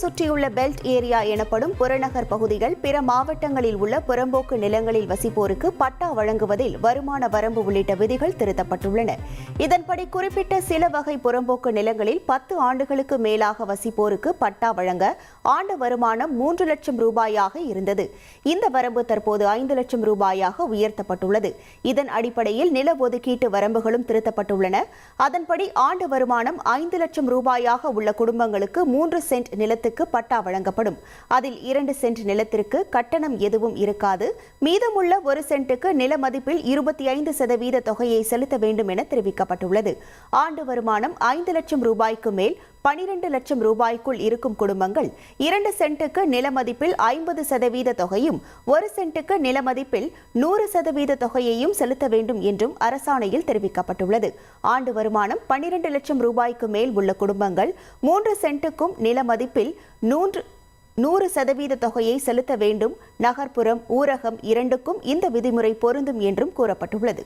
சுற்றியுள்ள belt area எனப்படும் புறநகர் பகுதிகள் பிற மாவட்டங்களில் உள்ள புறம்போக்கு நிலங்களில் வசிப்போருக்கு பட்டா வழங்குவதில் வருமான வரம்பு உள்ளிட்ட விதிகள் திருத்தப்பட்டுள்ளன. இதன்படி குறிப்பிட்ட சில வகை புறம்போக்கு நிலங்களில் பத்து ஆண்டுகளுக்கு மேலாக வசிப்போருக்கு பட்டா வழங்க ஆண்டு வருமானம் மூன்று லட்சம் ரூபாயாக இருந்தது. இந்த வரம்பு தற்போது ஐந்து லட்சம் ரூபாயாக உயர்த்தப்பட்டுள்ளது. இதன் அடிப்படையில் நில ஒதுக்கீட்டு வரம்புகளும் திருத்தப்பட்டுள்ளன. அதன்படி ஆண்டு வருமானம் ஐந்து லட்சம் ரூபாயாக உள்ள குடும்பங்களுக்கு மூன்று சென்ட் நிலத்துக்கு பட்டா வழங்கப்படும். அதில் இரண்டு சென்ட் நிலத்திற்கு கட்டணம் எதுவும் இருக்காது. மீதமுள்ள ஒரு சென்ட்டுக்கு நில மதிப்பில் இருபத்தி ஐந்து சதவீத தொகையை செலுத்த வேண்டும் என தெரிவிக்கப்பட்டுள்ளது. ஆண்டு வருமானம் ஐந்து லட்சம் ரூபாய்க்கு மேல் பனிரெண்டு லட்சம் ரூபாய்க்குள் இருக்கும் குடும்பங்கள் இரண்டு சென்ட்டுக்கு நில மதிப்பில் ஐம்பது சதவீத தொகையும் ஒரு சென்ட்டுக்கு நில மதிப்பில் நூறு சதவீத தொகையையும் செலுத்த வேண்டும் என்றும் அரசாணையில் தெரிவிக்கப்பட்டுள்ளது. ஆண்டு வருமானம் பனிரெண்டு லட்சம் ரூபாய்க்கு மேல் உள்ள குடும்பங்கள் மூன்று சென்ட்டுக்கும் நில மதிப்பில் நூன்று நூறு சதவீத தொகையை செலுத்த வேண்டும். நகர்ப்புறம் ஊரகம் இரண்டுக்கும் இந்த விதிமுறை பொருந்தும் என்றும் கூறப்பட்டுள்ளது.